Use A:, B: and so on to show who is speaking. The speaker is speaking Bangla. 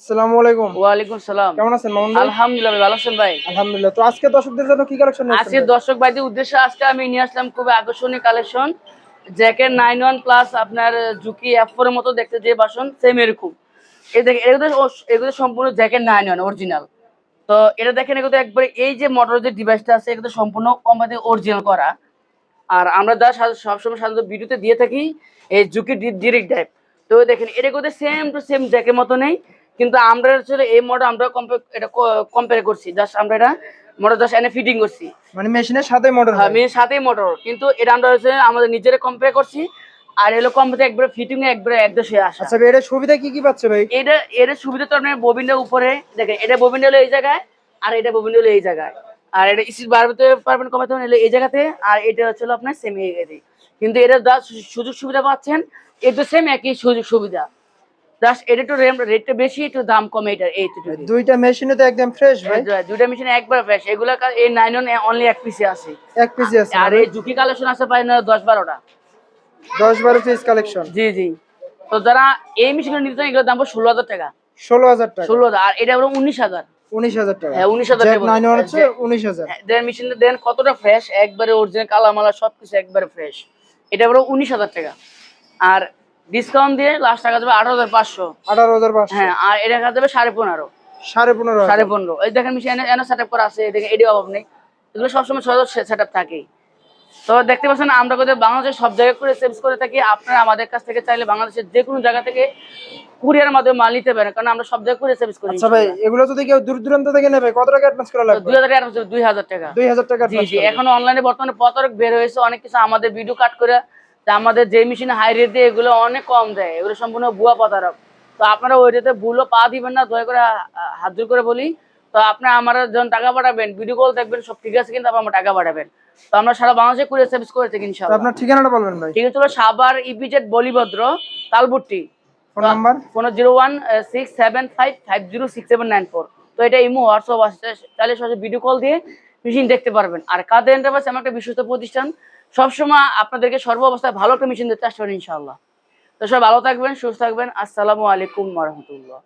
A: আসসালামু আলাইকুম।
B: ওয়ালাইকুম সালাম।
A: কেমন আছেন মামুন ভাই?
B: আলহামদুলিল্লাহ ভালো আছেন ভাই।
A: আলহামদুলিল্লাহ। তো আজকে দর্শকদের জন্য কি কালেকশন
B: আজকে দর্শক ভাইদের উদ্দেশ্যে আজকে আমি নিয়ে আসলাম খুবই আকর্ষণীয় collection jacket nine one plus আপনার জুকি এফ ফোর মতো দেখতে যে বাসন সেম এরকম। এই দেখেন এগুলো এগুলো সম্পূর্ণ জ্যাকেট অরিজিনাল তো এটা দেখেন এগুলো একবারে এই যে মোটর যে ডিভাইসটা আছে এগুলো সম্পূর্ণ কোম্পানি অরিজিনাল করা। আর আমরা যা সবসময় সাধারণত ভিডিওতে দিয়ে থাকি এই জুকি ডিরেক্ট টাইপ তো দেখেন এটা করতে সেম টু সেম জ্যাকের মতো নেই। কিন্তু আমরা আসলে এই মডেল আমরা এটা কম্পেয়ার করছি। জাস্ট আমরা এটা মোটর জাস্ট এনে ফিটিং করছি।
A: মানে মেশিনের সাথে মডেল
B: আমি সাথেই মোটর কিন্তু এটা আমরা হচ্ছে আমাদের নিজেরা কম্পেয়ার করছি। আর এলো কম্পিউটার একবারে ফিটিং এ একবারে একদম সে আসা।
A: আচ্ছা এর সুবিধা কি কি পাচ্ছে ভাই?
B: এটা এর সুবিধা তো আপনার ববিনটার উপরে দেখেন এটা ববিনটা হলো এই জায়গায় আর এটা ববিনটা হলো এই জায়গায়। আর এটা স্পিড বাড়াতে পারবেন কমাতে পারবেন হলো এই জায়গাতে আর এটা হচ্ছে আপনার সেম কিন্তু এটা যা সুযোগ সুবিধা পাচ্ছেন এটা সেম একই সুযোগ সুবিধা। জাস্ট এটা একটু রেটটা বেশি একটু দাম কমে এটা এই
A: দুইটা মেশিনে তো একদম ফ্রেশ ভাই।
B: দুইটা মেশিন একবার ফ্রেশ এগুলা এই নাইন অনলি এক পিসে আছে।
A: এক পিসি আছে
B: আর এই ঝুঁকি কালেকশন আছে প্রায় না দশ বারোটা।
A: দশ বারো পিস কালেকশন
B: জি জি। তো যারা এই মেশিনগুলো নিতে চান এগুলোর দাম ষোলো হাজার টাকা।
A: ষোলো হাজার টাকা।
B: ষোলো হাজার। আর এটা হলো উনিশ হাজার।
A: উনিশ হাজার টাকা।
B: হ্যাঁ, 19,000
A: জ্যাক
B: টাকা
A: নাইন
B: বলছে।
A: হচ্ছে
B: জ্যাক-
A: উনিশ হাজার।
B: দেন মেশিনটা দেন কতটা ফ্রেশ একবারে অরিজিনাল কালামালা সবকিছু একবারে ফ্রেশ এটা হলো উনিশ হাজার টাকা। আর ডিসকাউন্ট দিয়ে লাস্ট টাকা যাবে আঠারো হাজার পাঁচশো।
A: আঠারো হাজার পাঁচশো?
B: হ্যাঁ আর এটা টাকা যাবে সাড়ে পনেরো।
A: সাড়ে পনেরো
B: সাড়ে পনেরো। এই দেখেন মেশিন এনে সেট আপ করা আছে দেখেন এটি অভাব নেই। এগুলো সবসময় সহজ সেট আপ তো দেখতে পাচ্ছেন আমরা কোথাও বাংলাদেশের সব জায়গায় করে সেলস করে থাকি। আপনারা আমাদের কাছ থেকে চাইলে বাংলাদেশের যে কোনো জায়গা থেকে কুরিয়ার মাধ্যমে মাল নিতে পারেন কারণ আমরা সব জায়গায় করে সেলস করি
A: আচ্ছা ভাই এগুলো যদি কেউ দূর দূরান্ত থেকে নেবে কত টাকা অ্যাডভান্স করা লাগবে?
B: দুই হাজার টাকা advance, দুই হাজার টাকা।
A: দুই হাজার টাকা
B: জি জি এখন অনলাইনে বর্তমানে প্রতারক বের হয়েছে অনেক কিছু আমাদের ভিডিও কাট করে তা আমাদের যে মেশিনে হাই রেট দিয়ে এগুলো অনেক কম দেয় এগুলো সম্পূর্ণ ভুয়া প্রতারক। তো আপনারা ওই রেটে ভুলও পা দিবেন না দয়া করে হাত জোর করে বলি। তো আপনারা আমার যখন টাকা পাঠাবেন ভিডিও কল দেখবেন সব ঠিক আছে কিন্তু আপনার আমার টাকা পাঠাবেন। তো আমরা সারা বাংলাদেশে কুরিয়ার সার্ভিস করে থাকি ইনশাআল্লাহ
A: আপনার ঠিকানাটা বলবেন ভাই?
B: ঠিক আছে সাবার ইপিজেড বলিভদ্র তালবুট্টি।
A: Phone number?
B: Phone zero one six seven five five zero six seven nine four. তো এটা ইমো হোয়াটসঅ্যাপ আছে তাহলে সরাসরি ভিডিও কল দিয়ে মেশিন দেখতে পারবেন। আর কাদের এন্টারপ্রাইজ আমার একটা বিশ্বস্ত প্রতিষ্ঠান সবসময় আপনাদেরকে সর্ব অবস্থায় ভালো একটা মেশিন দিতে চেষ্টা করেন ইনশাল্লাহ তো সবাই ভালো থাকবেন, সুস্থ থাকবেন। আসসালামু আলাইকুম রহমতুল্লাহ।